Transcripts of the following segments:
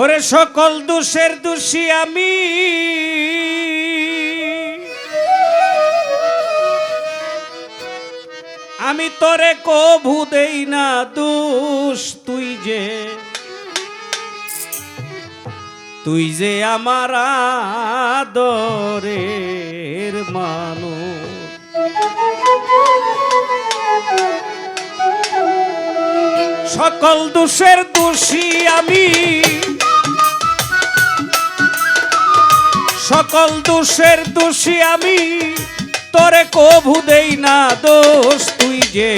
ওরে সকল দোষের দোষী আমি। আমি তোরে কভু দেই না দোষ, তুই যে তুই যে আমার আদরের মানুষ। সকল দোষের দোষী আমি। সকল দোষের দোষী আমি। তোরে কভু দেই না দোষ, তুই যে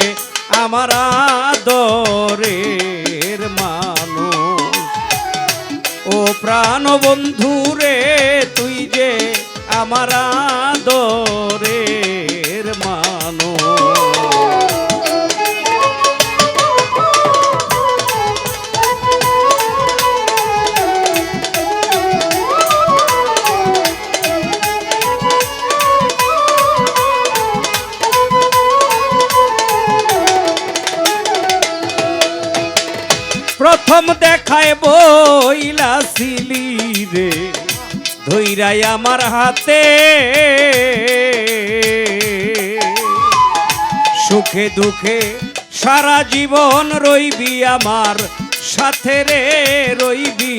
আমার আদরের মানুষ। ও প্রাণ বন্ধু রে, তুই যে আমার আদরের প্রথম দেখায় বইলা সিলি রে ধৈরাই আমার হাতে। সুখে দুঃখে সারা জীবন রইবি আমার সাথে রে, রইবি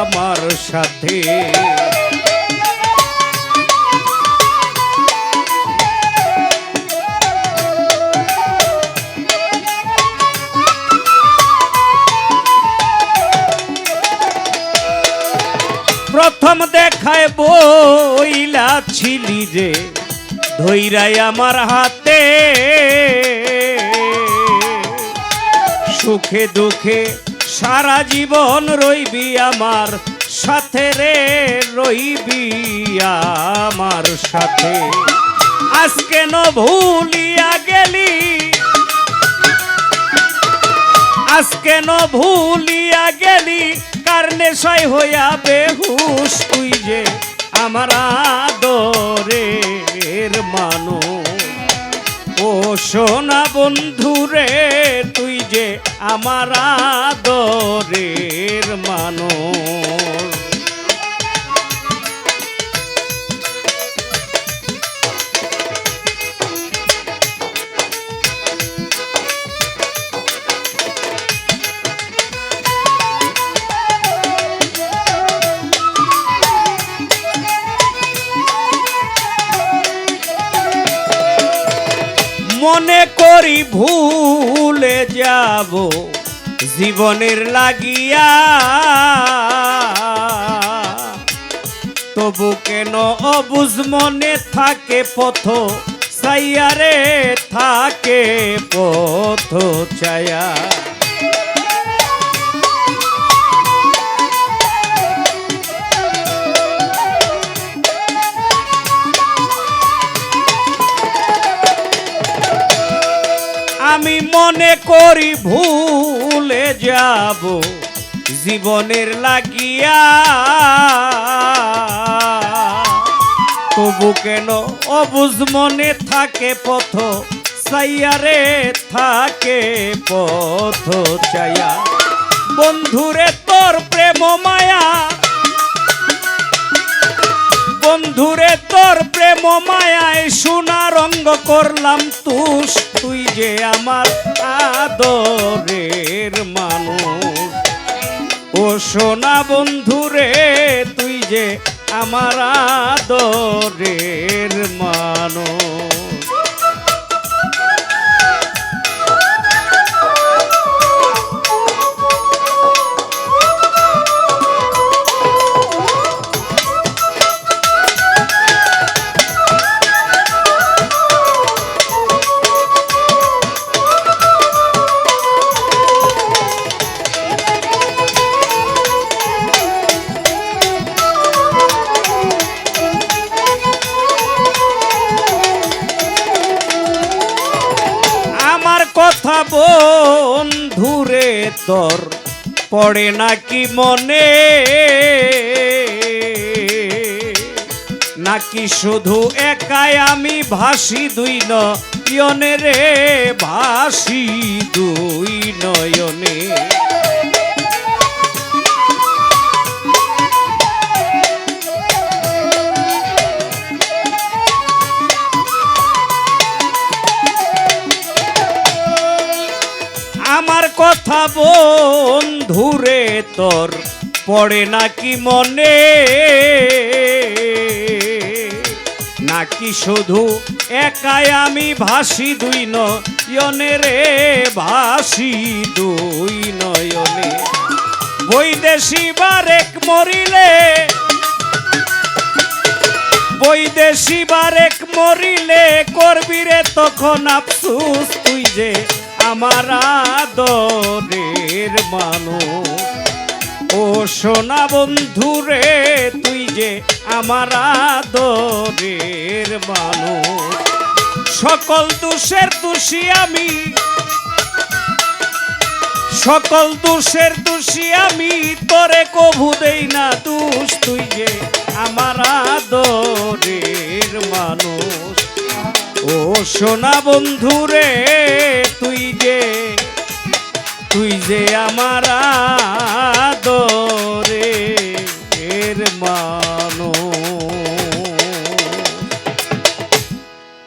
আমার সাথে। প্রথম দেখায় বইলা ছিলি রে ধৈরাই আমার হাতে। সুখে দুঃখে সারা জীবন রইবি আমার সাথে রে, রইবি আমার সাথে। আজকে ন ভুলিয়া গেলি? আজকে ন ভুলিয়া গেলি? কারণে নেশাই হইয়া বেহুস তুই যে আমার আদরের মানুষ। ও সোনা বন্ধু রে, তুই যে আমার আদরের মানুষ। মনে করি ভুলে যাব জীবনের লাগিয়া। তবু কেন অবুজ মনে থাকে পথ সাইয়ারে থাকে পথ ছায়া। মনে করি ভুলে যাব, জীবনের লাগিয়া। তবু কেন অবুঝ মনে থাকে পথ সাইয়ারে থাকে পথ চাইয়া বন্ধুরে তোর প্রেম মায়া বন্ধুরে, তোর প্রেম মায়ায় সোনা রঙ্গ করলাম তুষ। তুই যে আমার আদরের মানুষ। ও সোনা বন্ধুরে, তুই যে আমার আদরের মানুষ। তোর পড়ে নাকি মনে? নাকি শুধু একাই আমি ভাসি দুই নয়নে রে? ভাসি দুই নয়নে। কথা বন্ধুরে তোর, পড়ে নাকি মনে? নাকি শুধু একাই আমি ভাসি দুই নয়নে রে? ভাসি দুই নয়নে। বৈদেশি বারেক মরিলে বৈদেশি বারেক মরিলে, করবি রে তখন আফসুস তুই যে আমার আদরের মানুষ। ও সোনা বন্ধু রে, তুই যে আমার আদরের মানুষ। সকল দোষের দোষী আমি। সকল দোষের দোষী আমি। তোরে কভু দেই না দোষ, তুই যে আমার আদরের মানুষ। ও সোনা বন্ধু রে